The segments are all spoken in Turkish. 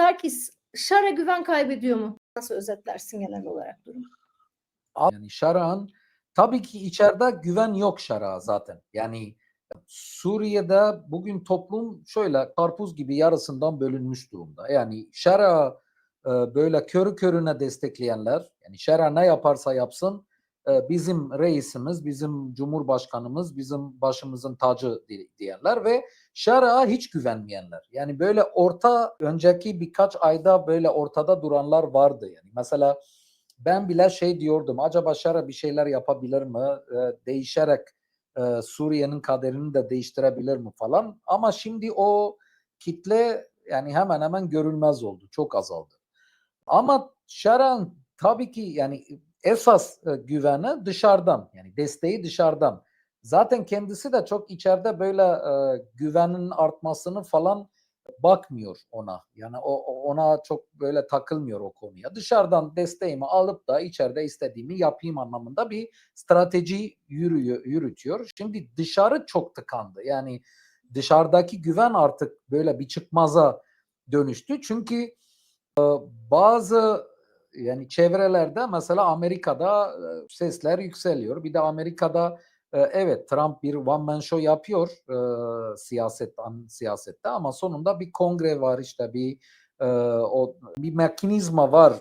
Sarkis Şar'a güven kaybediyor mu? Nasıl özetlersin genel olarak durumu? Yani Şara'nın tabii ki içeride güven yok Şara zaten. Yani Suriye'de bugün toplum şöyle karpuz gibi yarısından bölünmüş durumda. Yani Şara e, böyle körü körüne destekleyenler, yani Şara ne yaparsa yapsın bizim reisimiz, bizim cumhurbaşkanımız, bizim başımızın tacı di- diyenler ve Şara'a hiç güvenmeyenler. Yani böyle orta önceki birkaç ayda böyle ortada duranlar vardı. Yani mesela ben bile şey diyordum acaba Şara bir şeyler yapabilir mi? E, değişerek e, Suriye'nin kaderini de değiştirebilir mi falan. Ama şimdi o kitle yani hemen hemen görülmez oldu. Çok azaldı. Ama Şara'nın tabii ki yani esas e, güveni dışarıdan yani desteği dışarıdan. Zaten kendisi de çok içeride böyle e, güvenin artmasını falan bakmıyor ona. Yani o ona çok böyle takılmıyor o konuya. Dışarıdan desteğimi alıp da içeride istediğimi yapayım anlamında bir strateji yürüyor, yürütüyor. Şimdi dışarı çok tıkandı. Yani dışarıdaki güven artık böyle bir çıkmaza dönüştü. Çünkü e, bazı yani çevrelerde mesela Amerika'da e, sesler yükseliyor. Bir de Amerika'da e, evet Trump bir one man show yapıyor e, siyaset siyasette ama sonunda bir kongre var işte bir o bir mekanizma var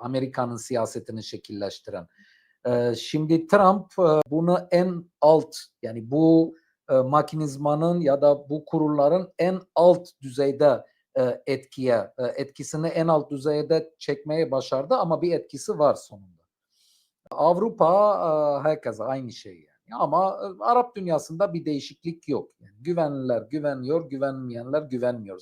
Amerika'nın siyasetini şekilleştiren. Şimdi Trump bunu en alt yani bu e, mekanizmanın ya da bu kurulların en alt düzeyde etkiye e, etkisini en alt düzeyde çekmeye başardı ama bir etkisi var sonunda. Avrupa e, herkese aynı şey yani. Ama e, Arap dünyasında bir değişiklik yok. Yani güvenliler güveniyor, güvenmeyenler güvenmiyor